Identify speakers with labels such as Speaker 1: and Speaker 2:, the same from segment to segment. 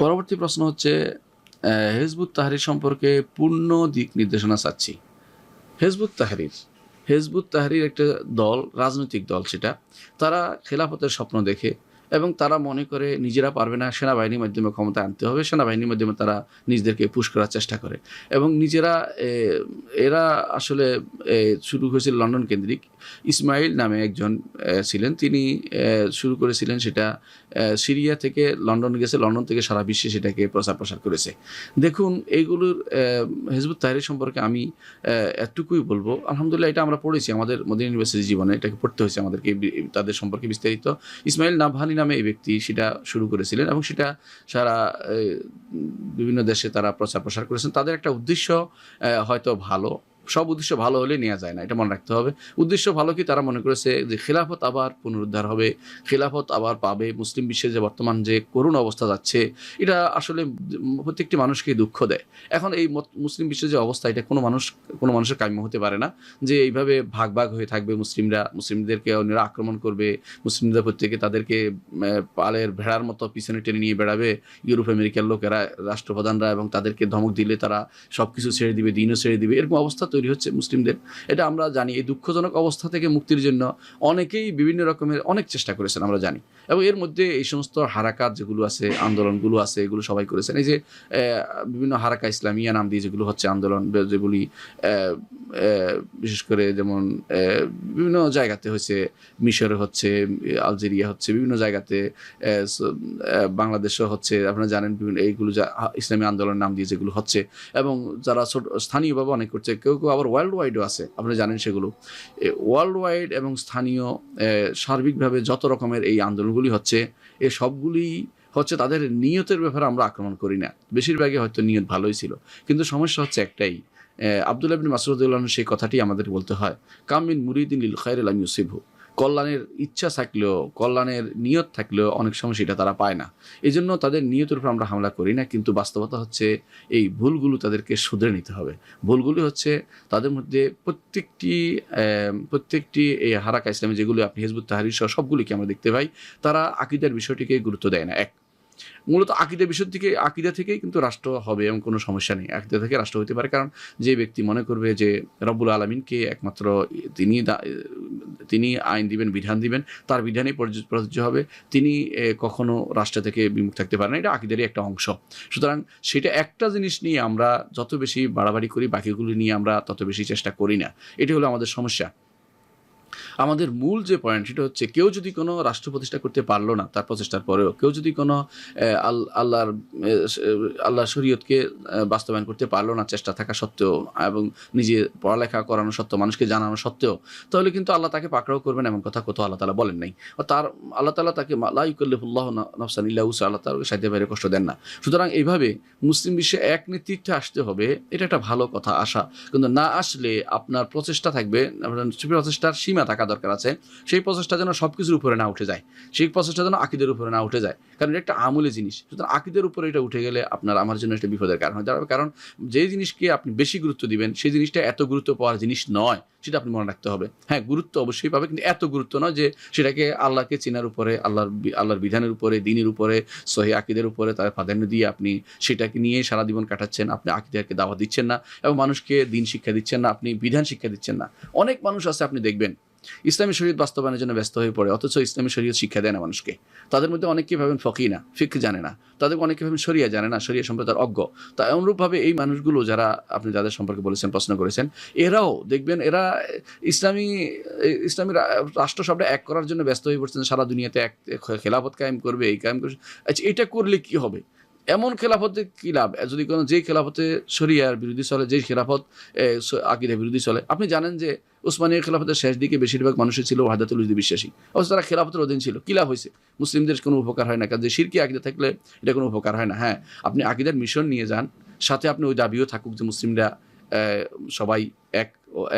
Speaker 1: পরবর্তী প্রশ্ন হচ্ছে হেজবুত তাহরির সম্পর্কে পূর্ণ দিক নির্দেশনা চাচ্ছি। হেজবুত তাহরির হেজবুত তাহরির একটা দল, রাজনৈতিক দল সেটা, তারা খেলাফতের স্বপ্ন দেখে এবং তারা মনে করে নিজেরা পারবে না সেনাবাহিনীর মাধ্যমে ক্ষমতা আনতে হবে, সেনাবাহিনীর মাধ্যমে তারা নিজেদেরকে পুশ করার চেষ্টা করে। এবং নিজেরা এরা আসলে শুরু হয়েছিল লন্ডন কেন্দ্রিক ইসমাইল নামে একজন ছিলেন। তিনি শুরু করেছিলেন সেটা সিরিয়া থেকে লন্ডন গেছে। লন্ডন থেকে সারা বিশ্বে সেটাকে প্রচার প্রসার করেছে। দেখুন, এইগুলোর হেজবুত তাহরির সম্পর্কে আমি এতটুকুই বলব। আলহামদুলিল্লাহ, এটা আমরা পড়েছি আমাদের মদিনা ইউনিভার্সিটি জীবনে। এটাকে পড়তে হয়েছে আমাদেরকে তাদের সম্পর্কে বিস্তারিত। ইসমাইল নাভানি নামে এই ব্যক্তি সেটা শুরু করেছিলেন এবং সেটা সারা বিভিন্ন দেশে তারা প্রচার প্রসার করেছেন। তাদের একটা উদ্দেশ্য হয়তো ভালো সব উদ্দেশ্য ভালো হলে নেওয়া যায় না, এটা মনে রাখতে হবে। উদ্দেশ্য ভালো কি তারা মনে করেছে যে খেলাফত আবার পুনরুদ্ধার হবে, খেলাফত আবার পাবে, মুসলিম বিশ্বের যে বর্তমান যে করুণ অবস্থা যাচ্ছে, এটা আসলে প্রত্যেকটি মানুষকে দুঃখ দেয়। এখন এই মুসলিম বিশ্বের যে অবস্থা, এটা কোনো মানুষ, কোনো মানুষের কাম্য হতে পারে না যে এইভাবে ভাগ ভাগ হয়ে থাকবে মুসলিমরা, মুসলিমদেরকে অন্যরা আক্রমণ করবে, মুসলিমদের প্রত্যেকে তাদেরকে পালের ভেড়ার মতো পিছনে টেনে নিয়ে বেড়াবে, ইউরোপ আমেরিকার লোকেরা, রাষ্ট্রপ্রধানরা এবং তাদেরকে ধমক দিলে তারা সব কিছু ছেড়ে দিবে, দিনও ছেড়ে দিবে, এরকম অবস্থা তৈরি হচ্ছে মুসলিমদের। এটা আমরা জানি। এই দুঃখজনক অবস্থা থেকে মুক্তির জন্য অনেকেই বিভিন্ন রকমের অনেক চেষ্টা করেছেন, আমরা জানি। এবং এর মধ্যে এই সমস্ত হারাকাত যেগুলো আছে, আন্দোলনগুলো আছে, এগুলো সবাই করেছেন। এই যে বিভিন্ন হারাকা ইসলামিয়া নাম দিয়ে যেগুলো হচ্ছে আন্দোলন যেগুলি বিশেষ করে যেমন বিভিন্ন জায়গাতে হচ্ছে মিশরে হচ্ছে, আলজেরিয়া হচ্ছে, বিভিন্ন জায়গাতে বাংলাদেশও হচ্ছে, আপনারা জানেন বিভিন্ন, এইগুলো যা ইসলামী আন্দোলন নাম দিয়ে যেগুলো হচ্ছে, এবং যারা ছোট, স্থানীয়ভাবে অনেক করছে, কেউ কেউ আবার ওয়ার্ল্ড ওয়াইডও আছে, আপনারা জানেন সেগুলো। ওয়ার্ল্ড ওয়াইড এবং স্থানীয় সার্বিকভাবে যত রকমের এই আন্দোলনগুলি হচ্ছে, এ সবগুলি হচ্ছে তাদের নিয়তের ব্যাপারে আমরা আক্রমণ করি না। বেশিরভাগই হয়তো নিয়ত ভালোই ছিল। কিন্তু সমস্যা হচ্ছে একটাই আবদুল্লাহ বিন মাসরুদ্দুল্লাহ সেই কথাটি আমাদের বলতে হয় কামিন মুরিদিন লিল খায়ের আলাম কল্যাণের ইচ্ছা থাকলেও, কল্যাণের নিয়ত থাকলেও অনেক সময় সেটা তারা পায় না। এই জন্য তাদের নিয়তের উপর আমরা হামলা করি না, কিন্তু বাস্তবতা হচ্ছে এই ভুলগুলো তাদেরকে শুধরে নিতে হবে। ভুলগুলি হচ্ছে তাদের মধ্যে প্রত্যেকটি প্রত্যেকটি এই হারাকা ইসলামী যেগুলো আপনি হেজবুত তাহারি সহ সবগুলিকে আমরা দেখতে পাই, তারা আকিদার বিষয়টিকে গুরুত্ব দেয় না। এক মূলত আকিদার বিষয় থেকে, আকিদা থেকেই কিন্তু রাষ্ট্র হবে এবং কোনো সমস্যা নেই। আকিদা থেকে রাষ্ট্র হতে পারে, কারণ যে ব্যক্তি মনে করবে যে রব্বুল আলমিনকে একমাত্র তিনি তিনি আইন দিবেন, বিধান দিবেন, তার বিধানেই প্রযোজ্য হবে, তিনি কখনো রাষ্ট্র থেকে বিমুখ থাকতে পারেন এটা আকিদারই একটা অংশ। সুতরাং সেটা একটা জিনিস নিয়ে আমরা যত বেশি বাড়াবাড়ি করি, বাকিগুলি নিয়ে আমরা তত বেশি চেষ্টা করি না। এটি হলো আমাদের সমস্যা। আমাদের মূল যে পয়েন্ট সেটা হচ্ছে কেউ যদি কোনো রাষ্ট্র প্রতিষ্ঠা করতে পারল না তার প্রচেষ্টার পরেও কেউ যদি কোনো আল্লাহর আহ, আল্লাহর শরীয়তকে বাস্তবায়ন করতে পারল না চেষ্টা থাকা সত্ত্বেও এবং নিজে পড়ালেখা করানো সত্ত্বেও মানুষকে জানানো সত্ত্বেও তাহলে কিন্তু আল্লাহ তাকে পাকড়াও করবেন এমন কথা কোথাও আল্লাহ তালা বলেন নাই। তার আল্লাহ তালা তাকে লাইকুল্লাহুল্লাহ নফসান ইল্লা উসা আল্লাহ তার সাহিত্য বাইরে কষ্ট দেন না। সুতরাং এইভাবে মুসলিম বিশ্বে এক নেতৃত্বে আসতে হবে এটা একটা ভালো কথা আশা। কিন্তু না আসলে আপনার প্রচেষ্টা থাকবে আপনার প্রচেষ্টার সীমা থাকা দরকার আছে, সেই প্রচেষ্টা যেন সব কিছুর উপরে না উঠে যায়, সেই প্রচেষ্টা যেন আকিদের উপরে না উঠে যায়। কারণ এটা একটা আমূলে জিনিস। সুতরাং আকিদের উপরে এটা উঠে গেলে আপনার আমার জন্য একটা বিপদের কারণ হয়ে। দাঁড়াবে কারণ যে জিনিসকে আপনি বেশি গুরুত্ব দিবেন, সেই জিনিসটা এত গুরুত্ব পাওয়ার জিনিস নয়, সেটা আপনি মনে রাখতে হবে। হ্যাঁ গুরুত্ব অবশ্যই পাবে, কিন্তু এত গুরুত্ব নয় যে সেটাকে আল্লাহকে চেনার উপরে, আল্লাহর আল্লাহর বিধানের উপরে, দিনের উপরে, সহি আকিদের উপরে, তার প্রাধান্য দিয়ে আপনি সেটাকে নিয়ে সারা জীবন কাটাচ্ছেন। আপনি আকিদাকে দাওয়া দিচ্ছেন না এবং মানুষকে দিন শিক্ষা দিচ্ছেন না, আপনি বিধান শিক্ষা দিচ্ছেন না। অনেক মানুষ আছে, আপনি দেখবেন ইসলামী শরীয়ত বাস্তবায়নের জন্য ব্যস্ত হয়ে পড়ে, অথচ ইসলামী শরীয়ত শিক্ষা দেয় না মানুষকে। তাদের মধ্যে অনেকে ভাবেন ফকি না ফিক জানে না। তাদের অনেকে ভাবেন শরিয়া জানে না, শরিয়া সম্পর্কে তার অজ্ঞ। তা অনুরূপভাবে এই মানুষগুলো যারা আপনি যাদের সম্পর্কে বলেছেন, প্রশ্ন করেছেন, এরাও দেখবেন, এরা ইসলামী ইসলামী রাষ্ট্র সবটা এক করার জন্য ব্যস্ত হয়ে পড়ছেন, সারা দুনিয়াতে এক খেলাফত কায়েম করবে, এই কায়েম করবে। আচ্ছা এটা করলে কি হবে? এমন খেলাফতে কি লাভ? যদি কোনো যেই খেলাফতে শরিয়ার বিরোধী চলে, যেই খেলাফত আকিদের বিরোধী চলে, আপনি জানেন যে উসমানীয় খেলাফতের শেষ দিকে বেশিরভাগ মানুষের ছিল ওয়াহাদাতুল উজদি বিশ্বাসী। অবশ্য তারা খেলাফতের অধীন ছিল। কি লাভ হয়েছে? মুসলিমদের কোনো উপকার হয় না। কারণ যে শিরকি আকিদা থাকলে এটা কোনো উপকার হয় না। হ্যাঁ আপনি আকিদার মিশন নিয়ে যান, সাথে আপনি ওই দাবিও থাকুক যে মুসলিমরা সবাই এক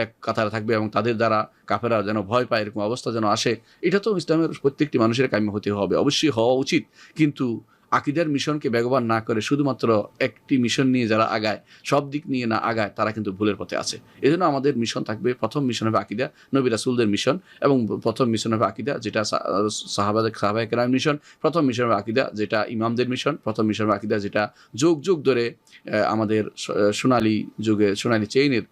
Speaker 1: এক কাতারে থাকবে এবং তাদের দ্বারা কাফেরা যেন ভয় পায়, এরকম অবস্থা যেন আসে, এটা তো ইসলামের প্রত্যেকটি মানুষের কাম্য হতে হবে। অবশ্যই হওয়া উচিত। কিন্তু আকিদার মিশনকে ব্যবহার না করে শুধুমাত্র একটি মিশন নিয়ে যারা আগায়, সব দিক নিয়ে না আগায়, তারা কিন্তু ভুলের পথে আছে। এই আমাদের মিশন থাকবে, প্রথম মিশন হবে আকিদা, নবী রাসুলদের মিশন এবং প্রথম মিশন হবে আকিদা, যেটা সাহাবাদের সাহাবাহিক মিশন প্রথম মিশন হবে আকিদা, যেটা ইমামদের মিশন প্রথম মিশন হবে আকিদা, যেটা যুগ যুগ ধরে আমাদের সোনালী যুগে, সোনালী চেইনের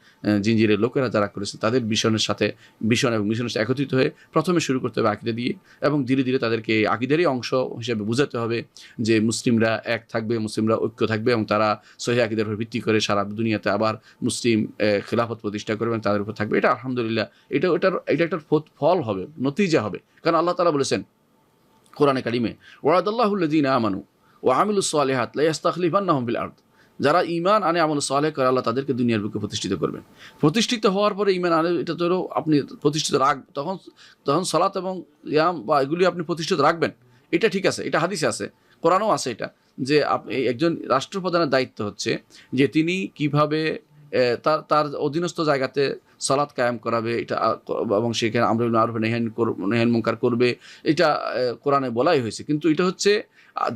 Speaker 1: জিঞ্জিরের লোকেরা যারা করেছে, তাদের মিশনের সাথে মিশন এবং মিশনের সাথে একত্রিত হয়ে প্রথমে শুরু করতে হবে আকিদা দিয়ে এবং ধীরে ধীরে তাদেরকে আকিদারই অংশ হিসেবে বোঝাতে হবে যে মুসলিমরা এক থাকবে, মুসলিমরা ঐক্য থাকবে এবং তারা সহি আকিদার উপর ভিত্তি করে সারা দুনিয়াতে আবার মুসলিম খেলাফত প্রতিষ্ঠা করবে এবং তাদের উপর থাকবে। এটা আলহামদুলিল্লাহ, এটা ওটার এটা একটা ফল হবে, নতিজা হবে। কারণ আল্লাহ তালা বলেছেন কোরআনে কারিমে ওয়াদাল্লাহুল্লাদিন আমানু ও আমিলুস সালেহাত লাইয়াস্তাখলিফান্নাহুম বিল আরদ। যারা ইমান আনে, আমল সালে করে, আল্লাহ তাদেরকে দুনিয়ার বুকে প্রতিষ্ঠিত করবেন। প্রতিষ্ঠিত হওয়ার পরে ইমান আনে, এটা ধরো আপনি প্রতিষ্ঠিত রাখ, তখন তখন সালাত এবং ইয়াম বা এগুলি আপনি প্রতিষ্ঠিত রাখবেন। এটা ঠিক আছে, এটা হাদিসে আছে, কোরআনও আছে এটা, যে একজন রাষ্ট্রপ্রধানের দায়িত্ব হচ্ছে যে তিনি কীভাবে তার তার অধীনস্থ জায়গাতে সালাত কায়েম করাবে, এটা এবং সেখানে আমরা আরফ নেহান নেহান মুঙ্কার করবে, এটা কোরআনে বলাই হয়েছে। কিন্তু এটা হচ্ছে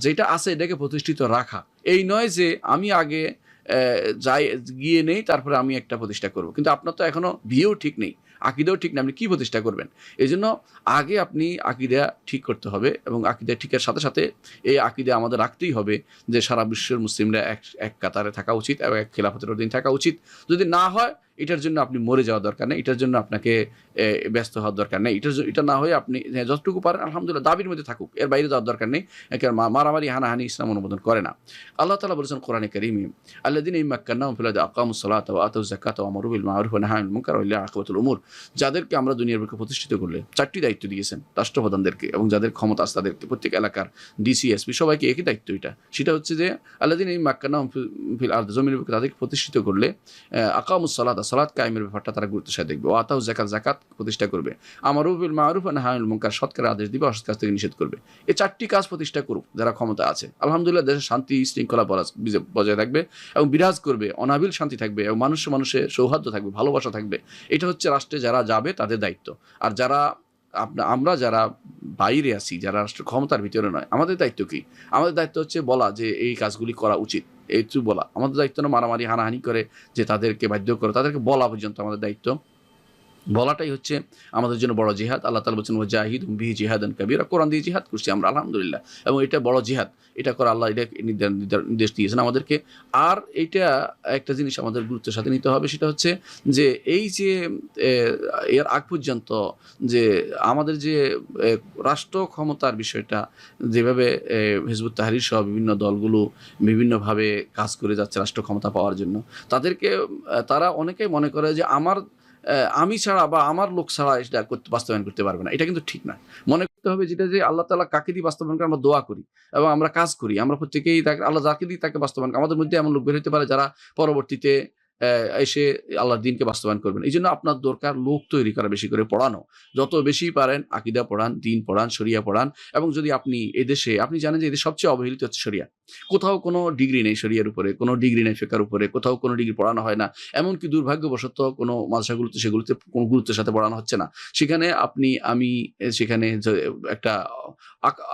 Speaker 1: যেটা আছে এটাকে প্রতিষ্ঠিত রাখা। এই নয় যে আমি আগে যাই, গিয়ে নেই, তারপরে আমি একটা প্রতিষ্ঠা করব। কিন্তু আপনার তো এখনও বিয়েও ঠিক নেই, আকিদাও ঠিক নেই, আপনি কী প্রতিষ্ঠা করবেন? এই জন্য আগে আপনি আকিদা ঠিক করতে হবে এবং আকিদা ঠিকের সাথে সাথে এই আকিদা আমাদের রাখতেই হবে যে সারা বিশ্বের মুসলিমরা এক এক কাতারে থাকা উচিত এবং এক খেলাফতের অধীন থাকা উচিত। যদি না হয় এটার জন্য আপনি মরে যাওয়া দরকার নেই এটার জন্য আপনাকে ব্যস্ত হওয়ার দরকার নেই এটার এটা না হয়ে আপনি হ্যাঁ, যতটুকু পারেন আলহামদুলিল্লাহ দাবির মধ্যে থাকুক এর বাইরে যাওয়ার দরকার নেই কারণ মারামারি হানাহানি ইসলাম অনুমোদন করে না। আল্লাহ তালা বলেছেন কোরআনে করিমি আল্লাহ দিন ইমাক্কান্নাম ফিলাদ আকামুস সালাত ওয়া আতাউজ যাকাত ওয়া আমারু বিল মারুফ ওয়া নাহা আনিল মুনকার ওয়া ইলা আকিবাতুল উমুর। যাদেরকে আমরা দুনিয়ার বুকে প্রতিষ্ঠিত করলে চারটি দায়িত্ব দিয়েছেন রাষ্ট্রপ্রধানদেরকে এবং যাদের ক্ষমতা আছে তাদেরকে প্রত্যেক এলাকার ডিসিএসপি সবাইকে একই দায়িত্ব এটা। সেটা হচ্ছে যে আল্লাদিন এই মাক্কানাম ফিল আর জমির বুকে তাদেরকে প্রতিষ্ঠিত করলে আকামুস সালাত কায়েমের ব্যাপারটা তারা গুরুত্বের সাথে দেখবে। ও আতাউ জাকাত জাকাত প্রতিষ্ঠা করবে। আমার বিল মারুফ না হায়ুল মুনকার সৎকার আদেশ দিবে, অসৎ কাজ থেকে নিষেধ করবে। এই চারটি কাজ প্রতিষ্ঠা করুক যারা ক্ষমতা আছে। আলহামদুলিল্লাহ দেশের শান্তি, শৃঙ্খলা বজায় থাকবে এবং বিরাজ করবে, অনাবিল শান্তি থাকবে এবং মানুষ মানুষে সৌহার্দ্য থাকবে, ভালোবাসা থাকবে। এটা হচ্ছে রাষ্ট্রে যারা যাবে তাদের দায়িত্ব। আর যারা আপনা, আমরা যারা বাইরে আছি, যারা রাষ্ট্র ক্ষমতার ভিতরে নয়, আমাদের দায়িত্ব কি? আমাদের দায়িত্ব হচ্ছে বলা যে এই কাজগুলি করা উচিত। এইটু বলা। আমাদের দায়িত্ব না মারামারি, হানাহানি করে যে তাদেরকে বাধ্য করে, তাদেরকে বলা পর্যন্ত আমাদের দায়িত্ব। বলাটাই হচ্ছে আমাদের জন্য বড় জিহাদ। আল্লাহ তালা বলছেন ও জাহিদ বিহি জিহাদান কাবিরা। কোরআন দিয়ে জিহাদ করছি আমরা, আলহামদুলিল্লাহ। এবং এটা বড় জিহাদ। এটা করে আল্লাহ এটা নির্দা- নির্দা- নির্দেশ দিয়েছেন আমাদেরকে। আর এটা একটা জিনিস আমাদের গুরুত্বের সাথে নিতে হবে, সেটা হচ্ছে যে এই যে এর আগ পর্যন্ত যে আমাদের যে রাষ্ট্র ক্ষমতার বিষয়টা, যেভাবে হিজবুত তাহারির সহ বিভিন্ন দলগুলো বিভিন্নভাবে কাজ করে যাচ্ছে রাষ্ট্র ক্ষমতা পাওয়ার জন্য, তাদেরকে তারা অনেকেই মনে করে যে আমার আমি ছাড়া বা আমার লোক ছাড়া এটা বাস্তবায়ন করতে পারবে না। এটা কিন্তু ঠিক না। মনে করতে হবে যেটা যে আল্লাহ তালা কাকে দিয়ে বাস্তবায়ন করে আমরা দোয়া করি এবং আমরা কাজ করি। আমরা প্রত্যেকেই তাকে আল্লাহ যাকে দিই তাকে বাস্তবায়ন। আমাদের মধ্যে এমন লোক বের হতে পারে যারা পরবর্তীতে এসে আল্লাহর দিনকে বাস্তবায়ন করবেন এই জন্য আপনার দরকার লোক তৈরি করা, বেশি করে পড়ানো। যত বেশি পারেন আকিদা পড়ান, দিন পড়ান, শরিয়া পড়ান এবং যদি আপনি এদেশে আপনি জানেন যে এদের সবচেয়ে অবহেলিত হচ্ছে শরিয়া। কোথাও কোনো ডিগ্রি নেই শরিয়ার উপরে, কোনো ডিগ্রি নেই ফেকার উপরে, কোথাও কোনো ডিগ্রি পড়ানো হয় না। এমনকি দুর্ভাগ্যবশত কোনো মাদ্রাসাগুলোতে সেগুলোতে কোনো গুরুত্বের সাথে পড়ানো হচ্ছে না। সেখানে আপনি, আমি সেখানে একটা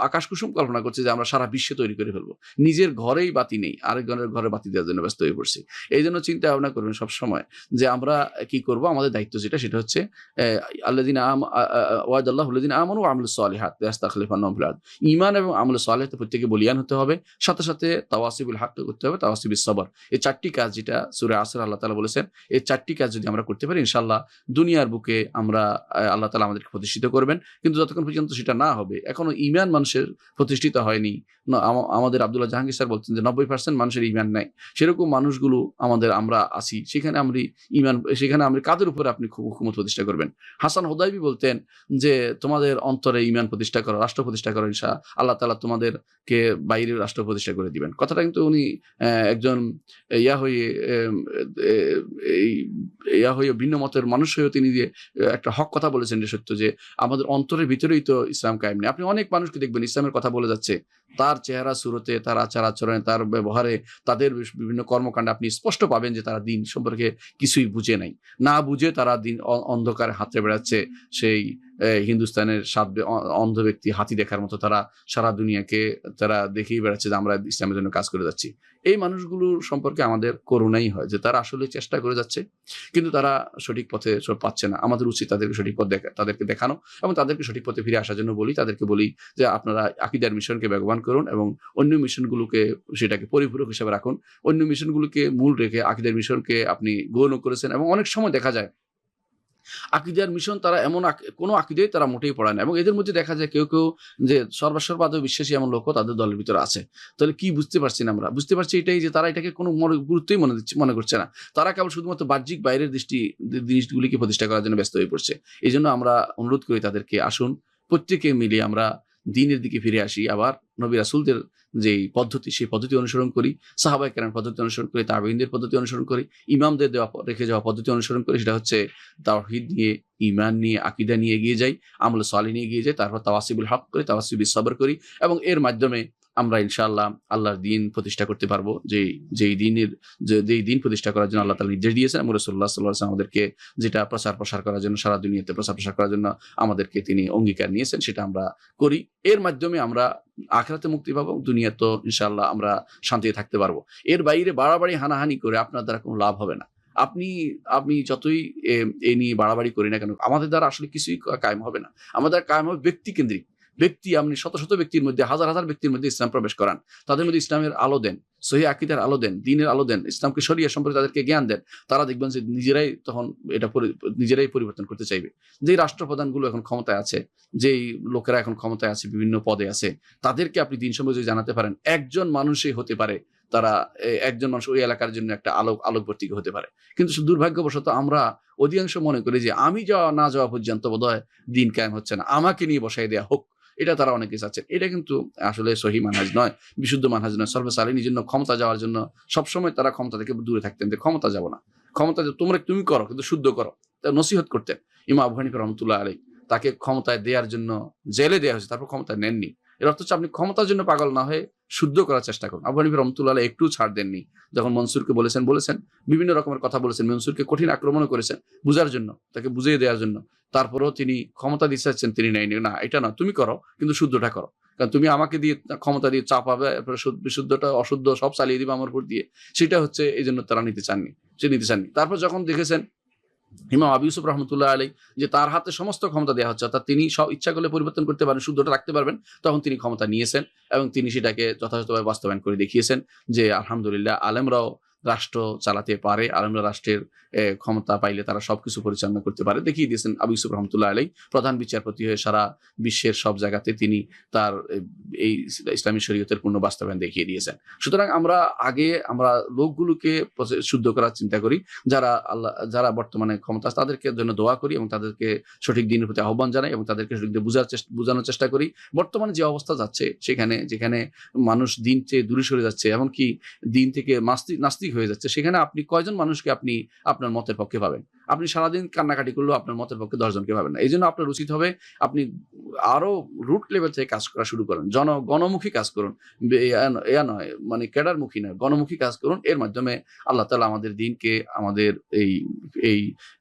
Speaker 1: আকাশ কুসুম কল্পনা করছি যে আমরা সারা বিশ্বে তৈরি করে ফেলব। নিজের ঘরেই বাতি নেই, আরেকজনের ঘরে বাতি দেওয়ার জন্য ব্যস্ত হয়ে পড়ছি। এই জন্য চিন্তা ভাবনা করবেন সবসময় যে আমরা কি করব? আমাদের দায়িত্ব যেটা, সেটা হচ্ছে আল্লাদিন আম ওয়াদ আল্লাহ আমন ও আমল সালিহাত ইমান এবং আমল সালেহাতে প্রত্যেকে বলিয়ান হতে হবে, সাথে সাথে সাথে তাওয়াসিবুল হাক করতে হবে তাওয়াসিবুল সবর। এই চারটি কাজ যেটা সুরে আসর আল্লাহ তালা বলেছেন, এই চারটি কাজ যদি আমরা করতে পারি ইনশাল্লাহ দুনিয়ার বুকে আমরা আল্লাহ তালা আমাদেরকে প্রতিষ্ঠিত করবেন। কিন্তু যতক্ষণ পর্যন্ত সেটা না হবে, এখনও ইমান মানুষের প্রতিষ্ঠিত হয়নি। আমাদের আব্দুল্লাহ জাহাঙ্গীর স্যার বলছেন যে নব্বই পার্সেন্ট মানুষের ইমান নাই। সেরকম মানুষগুলো আমাদের, আমরা আসি সেখানে আমরা ইমান সেখানে আমরা কাদের উপরে আপনি খু- হুকুমত প্রতিষ্ঠা করবেন? হাসান হোদাইবি বলতেন যে তোমাদের অন্তরে ইমান প্রতিষ্ঠা করো, রাষ্ট্র প্রতিষ্ঠা করো ইনশা, আল্লাহ তালা তোমাদেরকে বাইরে রাষ্ট্র প্রতিষ্ঠা করে দিবেন। কথাটা কিন্তু উনি একজন ইয়া হয়ে এই ইয়া হয়ে ভিন্ন মতের মানুষ হয়েও তিনি যে একটা হক কথা বলেছেন, যে সত্য যে, আমাদের অন্তরের ভিতরেই তো ইসলাম কায়েম নেই। আপনি অনেক মানুষকে দেখবেন ইসলামের কথা বলে যাচ্ছে। তার চেহারা সুরতে তার আচার আচরণে, তার ব্যবহারে, তাদের বিভিন্ন কর্মকাণ্ডে আপনি স্পষ্ট পাবেন যে তারা দিন সম্পর্কে কিছুই বুঝে নাই। না বুঝে তারা দিন অন্ধকারে হাতে বেড়াচ্ছে। সেই হিন্দুস্তানের সাত অন্ধ ব্যক্তি হাতি দেখার মতো তারা সারা দুনিয়াকে, তারা দেখেই বেড়াচ্ছে যে আমরা ইসলামের জন্য কাজ করে যাচ্ছি। এই মানুষগুলোর সম্পর্কে আমাদের করুণাই হয় যে তারা আসলে চেষ্টা করে যাচ্ছে, কিন্তু তারা সঠিক পথে পাচ্ছে না। আমাদের উচিত তাদেরকে সঠিক পথ দেখা, তাদেরকে দেখানো এবং তাদেরকে সঠিক পথে ফিরে আসার জন্য বলি, তাদেরকে বলি যে আপনারা আকিদার মিশনকে ব্যবহার করুন এবং অন্য মিশনগুলোকে সেটাকে পরিপূরক হিসেবে রাখুন। অন্য মিশনগুলোকে মূল রেখে আকিদার মিশনকে আপনি গৌণ করেছেন এবং অনেক সময় দেখা যায় আকিদার মিশন তারা এমন কোনো আকিদাই তারা মোটেই পড়ায় না। এবং এদের মধ্যে দেখা যায় কেউ কেউ যে সর্বস্বরবাদ বিশ্বাসী এমন লোকও তাদের দলের ভিতরে আছে। তাহলে কি বুঝতে পারছি না আমরা? বুঝতে পারছি এটাই যে তারা এটাকে কোনো গুরুত্বই মনে দিচ্ছে, মনে করছে না। তারা কেবল শুধুমাত্র বাহ্যিক বাইরের দৃষ্টি জিনিসগুলিকে প্রতিষ্ঠা করার জন্য ব্যস্ত হয়ে পড়ছে। এই জন্য আমরা অনুরোধ করি তাদেরকে আসুন, প্রত্যেকে মিলে আমরা দিনের দিকে ফিরে আসি, আবার নবী রাসুলদের যে পদ্ধতি, সেই পদ্ধতি অনুসরণ করি সাহাবাই কেরান পদ্ধতি অনুসরণ করি তাবিনদের পদ্ধতি অনুসরণ করি, ইমামদের দেওয়া রেখে যাওয়া পদ্ধতি অনুসরণ করি, সেটা হচ্ছে তাওহিদ নিয়ে ইমান নিয়ে, আকিদা নিয়ে এগিয়ে যাই, আমল সালি নিয়ে এগিয়ে যাই, তারপর তাওয়াসিবুল হক করি, তাওয়াসিবুল সবর করি এবং এর মাধ্যমে আমরা ইনশাআল্লাহ আল্লাহর দিন প্রতিষ্ঠা করতে পারব। যে যেই দিনের যেই দিন প্রতিষ্ঠা করার জন্য আল্লাহ তালা নির্দেশ দিয়েছেন, এবং রসুল্লাহ সাল্লাহ আমাদেরকে যেটা প্রচার প্রসার করার জন্য, সারা দুনিয়াতে প্রচার প্রসার করার জন্য আমাদেরকে তিনি অঙ্গীকার নিয়েছেন, সেটা আমরা করি। এর মাধ্যমে আমরা আখরাতে মুক্তি পাবো দুনিয়া তো ইনশাআল্লাহ আমরা শান্তিতে থাকতে পারব। এর বাইরে বাড়াবাড়ি, হানাহানি করে আপনার দ্বারা কোনো লাভ হবে না। আপনি আপনি যতই এ নিয়ে বাড়াবাড়ি করি না কেন, আমাদের দ্বারা আসলে কিছুই কায়েম হবে না। আমাদের কায়েম হবে ব্যক্তি কেন্দ্রিক। ব্যক্তি, আপনি শত শত ব্যক্তির মধ্যে, হাজার হাজার ব্যক্তির মধ্যে ইসলাম প্রবেশ করান। তাদের মধ্যে ইসলামের আলো দেন, সহি আকিদার আলো দেন, দিনের আলো দেন, ইসলামকে সরিয়ে সম্পর্কে তাদেরকে জ্ঞান দেন, তারা দেখবেন যে নিজেরাই তখন এটা নিজেরাই পরিবর্তন করতে চাইবে। যেই রাষ্ট্রপ্রধানগুলো এখন ক্ষমতায় আছে, যেই লোকেরা এখন ক্ষমতায় আছে, বিভিন্ন পদে আছে, তাদেরকে আপনি দিন সম্পর্কে জানাতে পারেন, একজন মানুষই হতে পারে, তারা একজন মানুষ ওই এলাকার জন্য একটা আলোক আলোকবর্তিক হতে পারে। কিন্তু দুর্ভাগ্যবশত আমরা অধিকাংশ মনে করি যে, আমি যাওয়া, না যাওয়া পর্যন্ত বোধহয় দিন কায়েম হচ্ছে না। আমাকে নিয়ে বসাই দেওয়া হোক এটা তারা অনেকে চাচ্ছেন। এটা কিন্তু আসলে সহি মানহাজ নয়, বিশুদ্ধ মানহাজ নয়। সর্বসালিনীর জন্য ক্ষমতা যাওয়ার জন্য সবসময় তারা ক্ষমতা থেকে দূরে থাকতেন যে ক্ষমতা যাব না। ক্ষমতা তোমরা তুমি করো, কিন্তু শুদ্ধ করো। তা নসিহত করতেন। ইমা আবহানিক রহমতুল্লাহ আলী তাকে ক্ষমতায় দেওয়ার জন্য জেলে দেওয়া হয়েছে, তারপর ক্ষমতা নেননি। এর অর্থ হচ্ছে আপনি ক্ষমতার জন্য পাগল না হয়ে শুদ্ধ করার চেষ্টা করুন। আবু হানিফা রহমতুল্লাহ একটু ছাড় দেননি। যখন মনসুরকে বলেছেন বলেছেন, বিভিন্ন রকমের কথা বলেছেন, মনসুরকে কঠিন আক্রমণ করেছেন বুঝার জন্য, তাকে বুঝিয়ে দেওয়ার জন্য। তারপরেও তিনি ক্ষমতা দিতে চাচ্ছেন, তিনি নেয়নি। না, এটা না, তুমি করো, কিন্তু শুদ্ধটা করো। কারণ তুমি আমাকে দিয়ে ক্ষমতা দিয়ে চাপাবে এরপরে শুদ্ধ- বিশুদ্ধটা, অশুদ্ধ সব চালিয়ে দিবে আমার উপর দিয়ে। সেটা হচ্ছে, এই জন্য তারা নিতে চাননি, সে নিতে চাননি। তারপর যখন দেখেছেন ইমাম আবি ইউসুফ রহমতুল্লাহ আলী যে তার হাতে সমস্ত ক্ষমতা দেওয়া হচ্ছে, অর্থাৎ তিনি সব ইচ্ছা করলে পরিবর্তন করতে পারেন, শুদ্ধটা রাখতে পারবেন, তখন তিনি ক্ষমতা নিয়েছেন এবং তিনি সেটাকে যথাযথভাবে বাস্তবায়ন করে দেখিয়েছেন যে আলহামদুলিল্লাহ, আলেমরাও রাষ্ট্র চালাতে পারে আলেমরা রাষ্ট্রের ক্ষমতা পাইলে তারা সবকিছু পরিচালনা করতে পারে। দেখিয়ে দিয়েছেন আবু ইউসুফ রহমতুল্লাহ আলী প্রধান বিচারপতি হয়ে সারা বিশ্বের সব জায়গাতে তিনি তার এই ইসলামী শরীয়তের পূর্ণ বাস্তবায়ন দেখিয়ে দিয়েছেন। সুতরাং আমরা আগে, আমরা লোকগুলোকে শুদ্ধ করার চিন্তা করি, যারা আল্লাহ, যারা বর্তমানে ক্ষমতা তাদেরকে জন্য দোয়া করি এবং তাদেরকে সঠিক দিনের প্রতি আহ্বান জানাই এবং তাদেরকে সঠিক বোঝার চেষ্টা, বোঝানোর চেষ্টা করি। বর্তমানে যে অবস্থা যাচ্ছে সেখানে, যেখানে মানুষ দিন চেয়ে দূরে সরে যাচ্ছে, এমনকি দিন থেকে নাস্তিক নাস্তিক হয়ে যাচ্ছে, সেখানে আপনি কয়জন মানুষকে আপনি আপনার মতের পক্ষে পাবেন আপনি সারাদিন কান্নাকাটি করলেও আপনার মতের পক্ষে দশজনকে পাবেন না। এই জন্য আপনার উচিত হবে আপনি আরও রুট লেভেল থেকে কাজ করা শুরু করেন। জন, গণমুখী কাজ করুন। এয়া নয় মানে ক্যাডারমুখী নয়, গণমুখী কাজ করুন। এর মাধ্যমে আল্লাহ তালা আমাদের দিনকে, আমাদের এই এই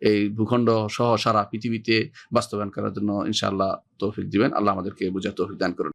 Speaker 1: এই ভূখণ্ড সহ সারা পৃথিবীতে বাস্তবায়ন করার জন্য ইনশাআল্লাহ তৌফিক দিবেন। আল্লাহ আমাদেরকে বুঝার তৌফিক দান করুন।